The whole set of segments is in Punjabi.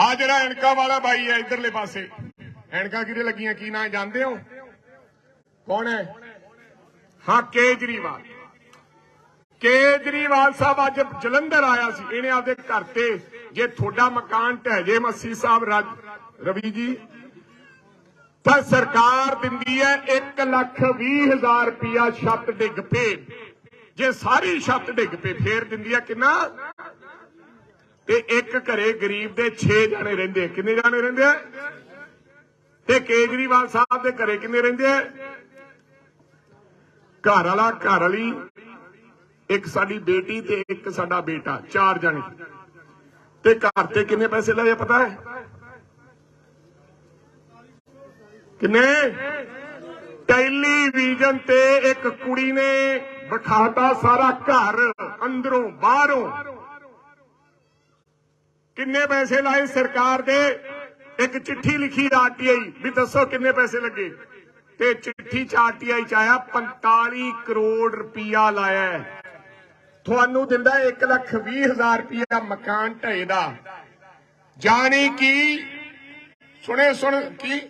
ਆ ਜਿਹੜਾ ਐਨਕਾ ਵਾਲਾ ਬਾਈ ਹੈ ਇਧਰਲੇ ਪਾਸੇ। ਐਨਕਾ ਕਿਹਦੇ ਲੱਗੀਆਂ? ਕੀ ਨਾਂ ਜਾਣਦੇ ਹੋ? ਕੌਣ ਹੈ? ਹਾਂ, ਕੇਜਰੀਵਾਲ। ਕੇਜਰੀਵਾਲ ਸਾਹਿਬ ਅੱਜ ਜਲੰਧਰ ਆਇਆ ਸੀ। ਇਹਨੇ ਆਪਦੇ ਘਰ ਤੇ ਜੇ ਤੁਹਾਡਾ ਮਕਾਨ ਢਹਿ ਜੇ ਮੱਸੀ ਸਾਹਿਬ ਰਵੀ ਜੀ, ਤਾਂ ਸਰਕਾਰ ਦਿੰਦੀ ਹੈ 1 ਲੱਖ 20 ਹਜ਼ਾਰ ਰੁਪਇਆ ਛੱਤ ਡਿੱਗ ਪੇ ਜੇ ਸਾਰੀ ਛੱਤ ਡਿੱਗ ਪੇ ਫੇਰ ਦਿੰਦੀ ਹੈ ਕਿੰਨਾ? ਤੇ ਇੱਕ ਘਰੇ ਗਰੀਬ ਦੇ 6 ਜਾਣੇ ਰਹਿੰਦੇ ਕਿੰਨੇ ਜਾਣੇ ਰਹਿੰਦੇ ਆ? ਤੇ ਕੇਜਰੀਵਾਲ ਸਾਹਿਬ ਦੇ ਘਰੇ ਕਿੰਨੇ ਰਹਿੰਦੇ ਆ? ਘਰ ਵਾਲਾ, ਘਰ ਵਾਲੀ, ਇੱਕ ਸਾਡੀ ਬੇਟੀ ਤੇ ਇੱਕ ਸਾਡਾ ਬੇਟਾ, ਚਾਰ ਜਣੇ। ਤੇ ਘਰ ਤੇ ਕਿੰਨੇ ਪੈਸੇ ਲਏ ਆ ਪਤਾ ਹੈ? ਕਿੰਨੇ? ਟੈਲੀਵਿਜ਼ਨ ਤੇ ਇੱਕ ਕੁੜੀ ਨੇ ਵਿਖਾਤਾ ਸਾਰਾ ਘਰ ਅੰਦਰੋਂ, ਬਾਹਰੋਂ। ਕਿੰਨੇ ਪੈਸੇ ਲਾਏ ਸਰਕਾਰ ਦੇ? ਇੱਕ ਚਿੱਠੀ ਲਿਖੀ ਆਰਟੀਆਈ ਵੀ ਦੱਸੋ ਕਿੰਨੇ ਪੈਸੇ ਲੱਗੇ? ਤੇ ਚਿੱਠੀ ਚ ਆਰਟੀਆਈ ਚ ਆਇਆ 45 ਕਰੋੜ ਰੁਪਇਆ ਲਾਇਆ ਹੈ। ਤੁਹਾਨੂੰ ਦਿੰਦਾ 1 ਲੱਖ 20 ਹਜ਼ਾਰ ਰੁਪਇਆ ਮਕਾਨ ਢਏ ਦਾ। ਜਾਣੀ ਕਿ? ਸੁਣੇ, ਸੁਣ, ਕੀ?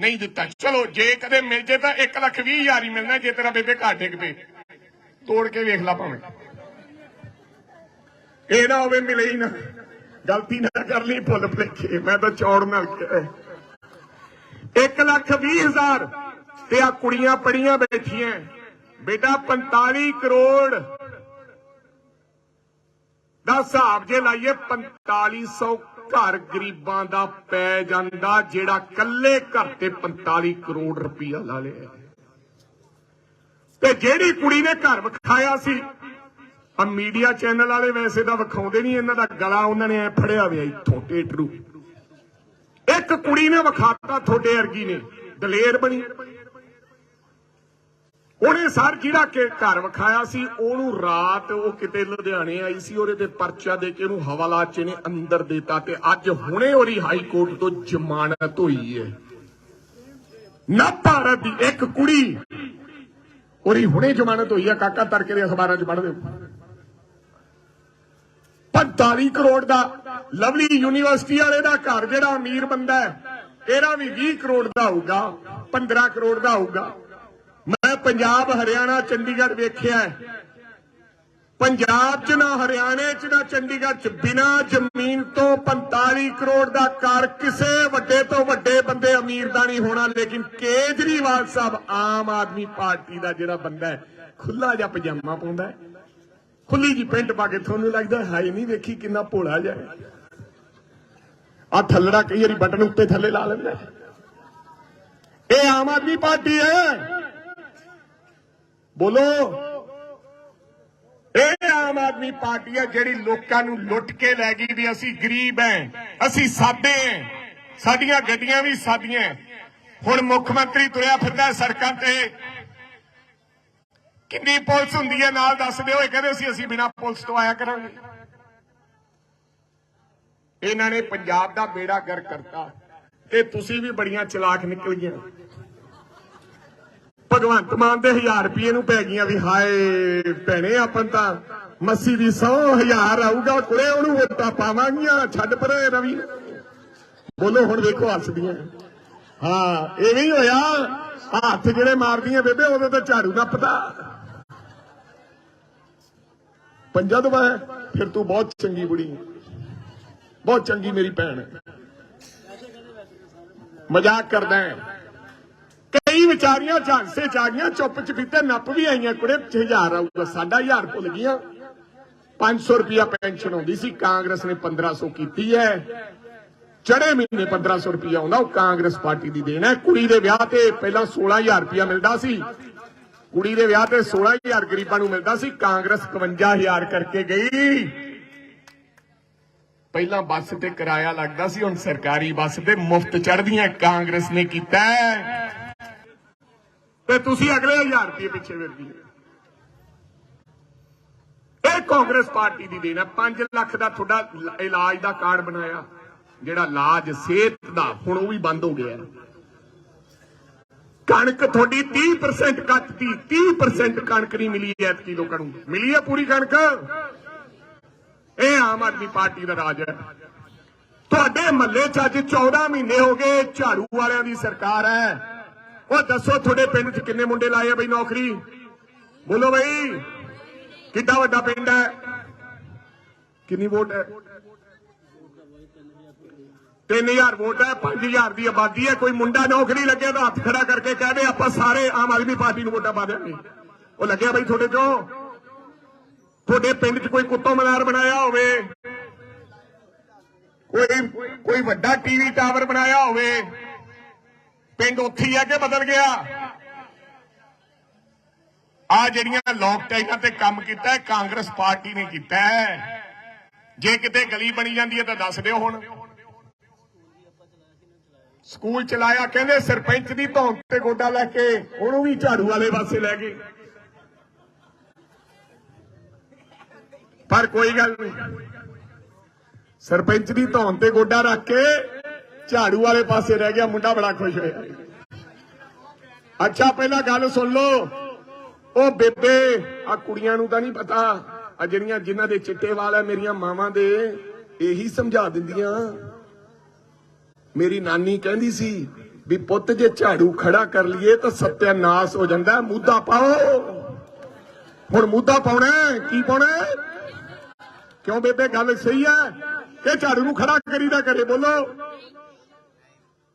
ਨਹੀਂ ਦਿੱਤਾ। ਚਲੋ, ਜੇ ਕਦੇ ਮਿਲ ਜੇ ਤਾਂ 1 ਲੱਖ 20 ਹਜ਼ਾਰ ਹੀ ਮਿਲਣਾ, ਜੇ ਤੇਰਾ ਬੇਬੇ ਘਾਟ ਡਿੱਗ ਪਏ। ਤੋੜ ਕੇ ਵੇਖ ਲਾ ਭਾਵੇਂ। ਇਹ ਨਾ ਹੋਵੇ ਮਿਲੇ ਹੀ ਨਾ। ਗਲਤੀ ਨਾ ਕਰ ਲਈ ਭੁੱਲ ਭੁਲੇਖੇ। ਮੈਂ ਤਾਂ ਚੌੜ ਨਾਲ ਕਿਹਾ 1 ਲੱਖ 20 ਹਜ਼ਾਰ ਤੇ ਆ ਕੁੜੀਆਂ ਪੜੀਆਂ ਬੈਠੀਆਂ ਬੇਟਾ 45 ਕਰੋੜ। ਦਾ ਹਿਸਾਬ ਜੇ ਲਾਈਏ 4500 ਘਰ ਗਰੀਬਾਂ ਦਾ ਪੈ ਜਾਂਦਾ, ਜਿਹੜਾ ਕੱਲੇ ਘਰ ਤੇ 45 ਕਰੋੜ ਰੁਪਇਆ ਲਾ ਲਿਆ ਤੇ ਜਿਹੜੀ ਕੁੜੀ ਨੇ ਘਰ ਵਿਖਾਇਆ ਸੀ ਆ ਮੀਡੀਆ ਚੈਨਲ ਵਾਲੇ ਵੈਸੇ ਤਾਂ ਵਿਖਾਉਂਦੇ ਨਹੀਂ, ਇਹਨਾਂ ਦਾ ਗਲਾ ਉਹਨਾਂ ਨੇ ਐ ਫੜਿਆ ਹੋਇਆ ਇੱਥੋਂ, ਟੇਟਰੂ। ਇੱਕ ਕੁੜੀ ਨੇ ਵਿਖਾਤਾ ਤੁਹਾਡੇ ਵਰਗੀ ਨੇ, ਦਲੇਰ ਬਣੀ। ਉਹਨੇ ਸਰ ਜਿਹੜਾ ਕਿ ਘਰ ਵਿਖਾਇਆ ਸੀ, ਉਹਨੂੰ ਰਾਤ ਉਹ ਕਿਤੇ ਲੁਧਿਆਣੇ ਆਈ ਸੀ, ਉਹਦੇ ਤੇ ਪਰਚਾ ਦੇ ਕੇ ਉਹਨੂੰ ਹਵਾਲਾ ਚ ਨੇ ਅੰਦਰ ਦਿੱਤਾ ਤੇ ਅੱਜ ਹੁਣੇ ਉਹਦੀ ਹਾਈ ਕੋਰਟ ਤੋਂ ਜ਼ਮਾਨਤ ਹੋਈ ਹੈ। ਨਾ ਭਾਰਤ ਦੀ ਇੱਕ ਕੁੜੀ, ਉਹਦੀ ਹੁਣੇ ਜ਼ਮਾਨਤ ਹੋਈ ਹੈ। ਕਾਕਾ ਤਰਕੇ ਦੇ ਅਖਬਾਰਾਂ 'ਚ ਪੜ੍ਹਦੇ 45 ਕਰੋੜ ਦਾ। ਲਵਲੀ ਯੂਨੀਵਰਸਿਟੀ ਵਾਲੇ ਦਾ ਘਰ ਜਿਹੜਾ ਅਮੀਰ ਬੰਦਾ ਹੈ, ਇਹਦਾ ਵੀ 20 ਕਰੋੜ ਦਾ ਹੋਊਗਾ 15 ਕਰੋੜ ਦਾ ਹੋਊਗਾ। ਮੈਂ ਪੰਜਾਬ, ਹਰਿਆਣਾ, ਚੰਡੀਗੜ੍ਹ ਵੇਖਿਆ ਪੰਜਾਬ 'ਚ ਨਾ ਹਰਿਆਣੇ 'ਚ, ਨਾ ਚੰਡੀਗੜ੍ਹ 'ਚ ਬਿਨਾ ਜ਼ਮੀਨ ਤੋਂ 45 ਕਰੋੜ ਦਾ ਘਰ ਕਿਸੇ ਵੱਡੇ ਤੋਂ ਵੱਡੇ ਬੰਦੇ ਅਮੀਰ ਦਾ ਨਹੀਂ ਹੋਣਾ, ਲੇਕਿਨ ਕੇਜਰੀਵਾਲ ਸਾਹਿਬ ਆਮ ਆਦਮੀ ਪਾਰਟੀ ਦਾ ਜਿਹੜਾ ਬੰਦਾ ਹੈ ਖੁੱਲਾ ਜਿਹਾ ਪਜਾਮਾ ਪਾਉਂਦਾ ਹੈ। ਖੁੱਲੀ ਜੀ ਪੈਂਟ ਪਾ ਕੇ ਤੁਹਾਨੂੰ ਲੱਗਦਾ ਹਾਏ, ਨਹੀਂ ਵੇਖੀ ਕਿੰਨਾ ਭੋਲਾ ਜਾਏ ਆ ਥੱਲੜਾ ਕਈ ਵਾਰੀ ਬਟਨ ਉੱਤੇ ਥੱਲੇ ਲਾ ਲੈਂਦਾ ਇਹ ਆਮ ਆਦਮੀ ਪਾਰਟੀ ਹੈ। ਬੋਲੋ। ਇਹ ਆਮ ਆਦਮੀ ਪਾਰਟੀ ਹੈ ਜਿਹੜੀ ਲੋਕਾਂ ਨੂੰ ਲੁੱਟ ਕੇ ਲੈ ਗਈ ਵੀ ਅਸੀਂ ਗਰੀਬ ਐ ਅਸੀਂ ਸਾਦੇ ਐ ਸਾਡੀਆਂ ਗੱਡੀਆਂ ਵੀ ਸਾਦੀਆਂ ਹੁਣ ਮੁੱਖ ਮੰਤਰੀ ਤੁਰਿਆ ਫਿਰਦਾ ਸੜਕਾਂ ਤੇ। ਕਿੰਨੀ ਪੁਲਿਸ ਹੁੰਦੀ ਹੈ? ਨਾਲ ਦੱਸ ਦਿਓ। ਇਹ ਕਹਿੰਦੇ ਸੀ, ਅਸੀਂ ਬਿਨਾਂ ਪੁਲਿਸ ਤੋਂ ਆਇਆ ਕਰਾਂਗੇ। ਇਹਨਾਂ ਨੇ ਪੰਜਾਬ ਦਾ ਬੇੜਾ ਗਰ ਕਰਤਾ ਤੇ ਤੁਸੀਂ ਵੀ ਬੜੀਆਂ ਚਲਾਕ ਨਿਕਲ ਗਈਆਂ ਭਗਵੰਤ ਮਾਨ ਦੇ 1000 ਰੁਪਏ ਨੂੰ ਪੈ ਗਈਆਂ ਵੀ ਹਾਏ ਭੈਣੇ, ਆਪਾਂ ਤਾਂ ਮੱਸੀ ਦੀ 100 ਹਜ਼ਾਰ ਆਊਗਾ ਕੁੜੇ ਉਹਨੂੰ ਵੋਟਾਂ ਪਾਵਾਂਗੀਆਂ। ਛੱਡ ਪਰੇ ਰਵੀ। ਬੋਲੋ, ਹੁਣ ਵੇਖੋ ਹੱਸਦੀਆਂ ਹਾਂ ਇਹ ਨਹੀਂ ਹੋਇਆ। ਹੱਥ ਜਿਹੜੇ ਮਾਰਦੀਆਂ ਬੇਬੇ ਉਦੋਂ ਤਾਂ ਝਾੜੂ ਨਾ ਪਤਾ ਪੰਜਾ ਦਵਾਇਆ ਫਿਰ ਤੂੰ ਬਹੁਤ ਚੰਗੀ ਬੁੜੀ। ਹੈ। ਬਹੁਤ ਚੰਗੀ ਮੇਰੀ ਭੈਣ ਹੈ। ਮਜ਼ਾਕ ਕਰਦਾ ਹੈ। ਕਈ ਵਿਚਾਰੀਆਂ ਝਾਂਸੇ ਚ ਆ ਗਈਆਂ, ਚੁੱਪ ਚਪੀਤੇ ਨੱਪ ਵੀ ਆਈਆਂ। ਕੁੜੇ 1000 ਆਊਗਾ, ਸਾਡਾ 1000 ਭੁੱਲ ਗਈਆਂ। 500 ਰੁਪਿਆ ਪੈਨਸ਼ਨ ਆਉਂਦੀ ਸੀ, ਕਾਂਗਰਸ ਨੇ 1500 ਕੀਤੀ ਹੈ। ਚੜੇ ਮਹੀਨੇ 1500 ਰੁਪਿਆ ਆਉਂਦਾ, ਉਹ ਕਾਂਗਰਸ ਪਾਰਟੀ ਦੀ ਦੇਣ ਹੈ। ਕੁੜੀ ਦੇ ਵਿਆਹ ਤੇ ਪਹਿਲਾਂ 16000 ਰੁਪਿਆ ਮਿਲਦਾ ਸੀ। ਕੁੜੀ ਦੇ ਵਿਆਹ ਤੇ 16000 ਗਰੀਬਾਂ ਨੂੰ ਮਿਲਦਾ ਸੀ, ਕਾਂਗਰਸ 51000 ਕਰਕੇ ਗਈ। ਪਹਿਲਾਂ ਬੱਸ ਤੇ ਕਿਰਾਇਆ ਲੱਗਦਾ ਸੀ, ਹੁਣ ਸਰਕਾਰੀ ਬੱਸ ਤੇ ਮੁਫਤ ਚੜਦੀਆਂ ਕਾਂਗਰਸ ਨੇ ਕੀਤਾ ਤੇ ਤੁਸੀਂ ਅਗਲੇ 1000 ਰੁਪਏ ਪਿੱਛੇ ਫਿਰਦੀ ਇਹ ਕਾਂਗਰਸ ਪਾਰਟੀ ਦੀ ਦੇਣ ਹੈ 5 ਲੱਖ ਦਾ ਤੁਹਾਡਾ ਇਲਾਜ ਦਾ ਕਾਰਡ ਬਣਾਇਆ, ਜਿਹੜਾ ਇਲਾਜ, ਸਿਹਤ ਦਾ, ਹੁਣ ਉਹ ਵੀ ਬੰਦ ਹੋ ਗਿਆ। ਕਣਕ ਤੁਹਾਡੀ 30% ਕੱਟਤੀ 30% ਕਣਕ ਨਹੀਂ ਮਿਲੀ ਐਤਕੀ ਲੋਕਾਂ ਨੂੰ। ਮਿਲੀ ਹੈ ਪੂਰੀ ਕਣਕ? ਇਹ ਆਮ ਆਦਮੀ ਪਾਰਟੀ ਦਾ ਰਾਜ ਹੈ। ਸਾਡੇ ਮਹੱਲੇ 'ਚ ਅੱਜ 14 ਮਹੀਨੇ ਹੋ ਗਏ ਝਾੜੂ ਵਾਲਿਆਂ ਦੀ ਸਰਕਾਰ ਹੈ। ਉਹ ਦੱਸੋ ਤੁਹਾਡੇ ਪਿੰਡ 'ਚ ਕਿੰਨੇ ਮੁੰਡੇ ਲਾਏ ਆ ਬਈ ਨੌਕਰੀ? ਬੋਲੋ ਬਈ, ਕਿੱਡਾ ਵੱਡਾ ਪਿੰਡ ਹੈ? ਕਿੰਨੀ ਵੋਟ ਹੈ? 3000 ਵੋਟ ਹੈ 5000 ਦੀ ਆਬਾਦੀ ਹੈ, ਕੋਈ ਮੁੰਡਾ ਨੌਕਰੀ ਲੱਗਿਆ ਤਾਂ ਹੱਥ ਖੜਾ ਕਰਕੇ ਕਹਦੇ ਆਪਾਂ ਸਾਰੇ ਆਮ ਆਦਮੀ ਪਾਰਟੀ ਨੂੰ ਵੋਟਾਂ ਪਾ ਦਿਆਂਗੇ। ਉਹ ਲੱਗਿਆ ਬਈ ਤੁਹਾਡੇ ਚੋਂ? ਤੁਹਾਡੇ ਪਿੰਡ 'ਚ ਕੋਈ ਕੁੱਤੋ ਮਨਾਰ ਬਣਾਇਆ ਹੋਵੇ? ਕੋਈ ਕੋਈ ਵੱਡਾ ਟੀਵੀ ਟਾਵਰ ਬਣਾਇਆ ਹੋਵੇ? ਪਿੰਡ ਉੱਥੇ ਆ ਕੇ ਬਦਲ ਗਿਆ। ਆ ਜਿਹੜੀਆਂ ਲੋਕ ਟੈਗਾਂ ਤੇ ਕੰਮ ਕੀਤਾ ਕਾਂਗਰਸ ਪਾਰਟੀ ਨੇ ਕੀਤਾ ਜੇ ਕਿਤੇ ਗਲੀ ਬਣੀ ਜਾਂਦੀ ਹੈ ਤਾਂ ਦੱਸ ਦਿਓ ਹੁਣ। ਸਕੂਲ ਚਲਾਇਆ, ਕਹਿੰਦੇ ਸਰਪੰਚ ਦੀ ਧੌਣ ਤੇ ਗੋਡਾ ਲੈ ਕੇ ਉਹਨੂੰ ਵੀ ਝਾੜੂ ਵਾਲੇ ਪਾਸੇ ਲੈ ਗਏ। ਪਰ ਕੋਈ ਗੱਲ ਨਹੀਂ। ਸਰਪੰਚ ਦੀ ਧੌਣ ਤੇ ਗੋਡਾ ਰੱਖ ਕੇ ਝਾੜੂ ਵਾਲੇ ਪਾਸੇ ਰਹਿ ਗਿਆ, ਮੁੰਡਾ ਬੜਾ ਖੁਸ਼ ਹੋਇਆ ਅੱਛਾ, ਪਹਿਲਾਂ ਗੱਲ ਸੁਣ ਲਓ। ਉਹ ਬੇਬੇ ਆ ਕੁੜੀਆਂ ਨੂੰ ਤਾਂ ਨਹੀਂ ਪਤਾ। ਆ ਜਿਹੜੀਆਂ ਜਿਨ੍ਹਾਂ ਦੇ ਚਿੱਟੇ ਵਾਲ ਆ, ਮੇਰੀਆਂ ਮਾਵਾਂ ਦੇ, ਇਹੀ ਸਮਝਾ ਦਿੰਦੀਆਂ। ਮੇਰੀ ਨਾਨੀ ਕਹਿੰਦੀ ਸੀ ਵੀ ਪੁੱਤ ਜੇ ਝਾੜੂ ਖੜਾ ਕਰ ਲਈਏ ਤਾਂ ਸਤਿਆਨਾਸ਼ ਹੋ ਜਾਂਦਾ ਮੁੱਦਾ ਪਾਓ। ਹੁਣ ਮੁੱਦਾ ਪਾਉਣਾ ਕੀ ਪਾਉਣਾ ਕਿਉਂ ਬੇਬੇ, ਗੱਲ ਸਹੀ ਹੈ? ਕਿ ਝਾੜੂ ਨੂੰ ਖੜਾ ਕਰੀਦਾ ਕਰੇ, ਬੋਲੋ।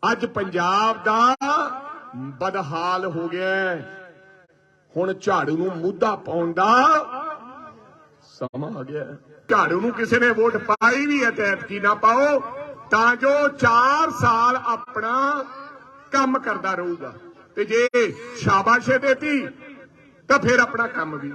ਅੱਜ ਪੰਜਾਬ ਦਾ ਬਦਹਾਲ ਹੋ ਗਿਆ ਹੁਣ ਝਾੜੂ ਨੂੰ ਮੁੱਦਾ ਪਾਉਣ ਦਾ ਸਮਾਂ ਆ ਗਿਆ ਝਾੜੂ ਨੂੰ ਕਿਸੇ ਨੇ ਵੋਟ ਪਾਈ ਵੀ ਹੈ ਤੇ ਐਤਕੀ ਨਾ ਪਾਓ। ਤਾਂ ਜੋ 4 ਸਾਲ ਆਪਣਾ ਕੰਮ ਕਰਦਾ ਰਹੂਗਾ। ਤੇ ਜੇ ਸ਼ਾਬਾਸ਼ੇ ਦੇਤੀ, ਤਾਂ ਫਿਰ ਆਪਣਾ ਕੰਮ ਵੀ